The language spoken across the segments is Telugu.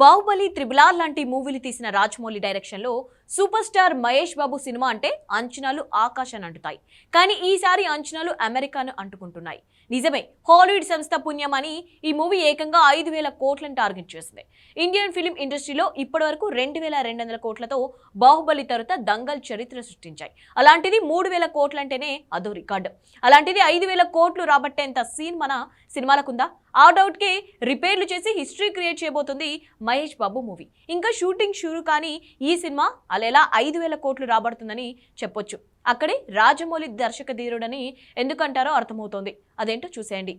బాహుబలి త్రిబులార్ లాంటి మూవీలు తీసిన రాజమౌళి డైరెక్షన్లో super star Mahesh Babu cinema అంటే అంచనాలు ఆకాశాన్ని అంటుతాయి. కానీ ఈసారి అంచనాలు అమెరికాను అంటుకుంటున్నాయి. నిజమే హాలీవుడ్ సంస్థ పుణ్యమని ఈ మూవీ ఏకంగా ఐదు వేల కోట్లను టార్గెట్ చేసింది. ఇండియన్ ఫిలిం ఇండస్ట్రీలో ఇప్పటివరకు రెండు వేల రెండు వందల కోట్లతో బాహుబలి తరువాత దంగల్ చరిత్ర సృష్టించాయి. అలాంటిది మూడు వేల కోట్లంటేనే అదో రికార్డు. అలాంటిది ఐదు వేల కోట్లు రాబట్టేంత సీన్ మన సినిమాలకుందా? ఆ డౌట్కి రిపేర్లు చేసి హిస్టరీ క్రియేట్ చేయబోతుంది మహేష్ బాబు మూవీ. ఇంకా షూటింగ్ షురు కానీ ఈ సినిమా అలా ఎలా ఐదు వేల కోట్లు రాబడుతుందని చెప్పొచ్చు. అక్కడే రాజమౌళి దర్శక ధీరుడని ఎందుకంటారో అర్థమవుతోంది. అదేంటో చూసేయండి.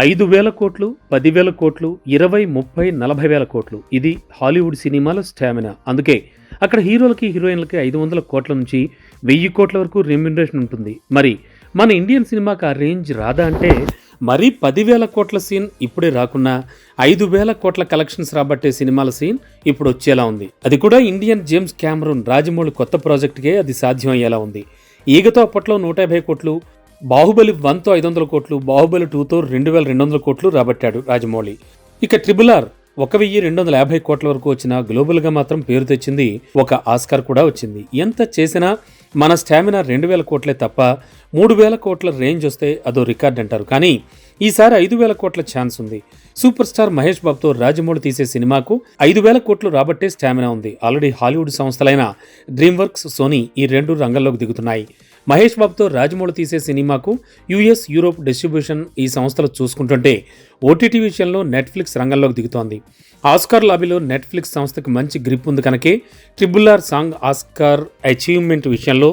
ఐదు వేల కోట్లు పదివేల కోట్లు ఇరవై ముప్పై నలభై వేల కోట్లు. ఇది హాలీవుడ్ సినిమాల స్టామినా. అందుకే అక్కడ హీరోలకి హీరోయిన్లకి ఐదు వందల కోట్ల నుంచి వెయ్యి కోట్ల వరకు రెమ్యునరేషన్ ఉంటుంది. మరి మన ఇండియన్ సినిమాకి ఆ రేంజ్ రాదా అంటే మరీ పదివేల కోట్ల సీన్ ఇప్పుడే రాకున్నా ఐదు వేల కోట్ల కలెక్షన్స్ రాబట్టే సినిమాల సీన్ ఇప్పుడు వచ్చేలా ఉంది. అది కూడా ఇండియన్ జేమ్స్ క్యామరూన్ రాజమౌళి కొత్త ప్రాజెక్టుకే అది సాధ్యం అయ్యేలా ఉంది. ఈగతో అప్పట్లో నూట యాభై కోట్లు బాహుబలి వన్తో ఐదు వందల కోట్లు బాహుబలి టూతో రెండు వేల రెండు వందల కోట్లు రాబట్టాడు రాజమౌళి. ఇక ట్రిబుల్ ఆర్ ఒక వెయ్యి రెండు వందల యాభై కోట్ల వరకు వచ్చిన గ్లోబల్గా మాత్రం పేరు తెచ్చింది ఒక ఆస్కార్ కూడా వచ్చింది. ఎంత చేసినా మన స్టామినా రెండు వేల కోట్లే తప్ప మూడు వేల కోట్ల రేంజ్ వస్తే అదో రికార్డ్ అంటారు. కానీ ఈసారి ఐదు వేల కోట్ల ఛాన్స్ ఉంది. సూపర్ స్టార్ మహేష్ బాబుతో రాజమౌళి తీసే సినిమాకు ఐదు వేల కోట్లు రాబట్టే స్టామినా ఉంది. ఆల్రెడీ హాలీవుడ్ సంస్థలైన డ్రీమ్ వర్క్స్ సోనీ ఈ రెండు రంగంలోకి దిగుతున్నాయి. మహేష్ బాబుతో రాజమౌళి తీసే సినిమాకు యుఎస్ యూరోప్ డిస్ట్రిబ్యూషన్ ఈ సంస్థలు చూసుకుంటుంటే ఓటీటీ విషయంలో నెట్ఫ్లిక్స్ రంగంలోకి దిగుతోంది. ఆస్కార్ లాబీలో నెట్ఫ్లిక్స్ సంస్థకు మంచి గ్రిప్ ఉంది కనుకే triple R song Oscar achievement విషయంలో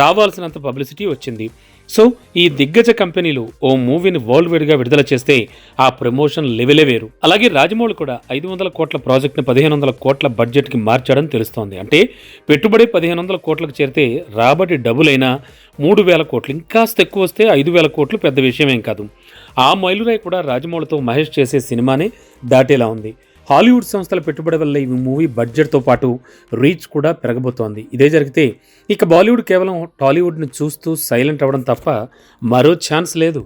రావాల్సినంత పబ్లిసిటీ వచ్చింది. సో ఈ దిగ్గజ కంపెనీలు ఓ మూవీని వరల్డ్ వైడ్గా విడుదల చేస్తే ఆ ప్రమోషన్ లెవెలే వేరు. అలాగే రాజమౌళి కూడా ఐదు వందల కోట్ల ప్రాజెక్ట్ని పదిహేను వందల కోట్ల బడ్జెట్కి మార్చాడని తెలుస్తోంది. అంటే పెట్టుబడి పదిహేను వందల కోట్లకు చేరితే రాబడి డబుల్ అయినా మూడు వేల కోట్లు. ఇంకాస్త ఎక్కువ వస్తే ఐదు వేల కోట్లు పెద్ద విషయమేం కాదు. ఆ మైలురాయి కూడా రాజమౌళితో మహేష్ చేసే సినిమానే దాటేలా ఉంది. హాలీవుడ్ సంస్థల పెట్టుబడి వల్ల ఈ మూవీ బడ్జెట్తో పాటు రీచ్ కూడా పెరగబోతోంది. ఇదే జరిగితే ఇక బాలీవుడ్ కేవలం టాలీవుడ్ని చూస్తూ సైలెంట్ అవ్వడం తప్ప మరో ఛాన్స్ లేదు.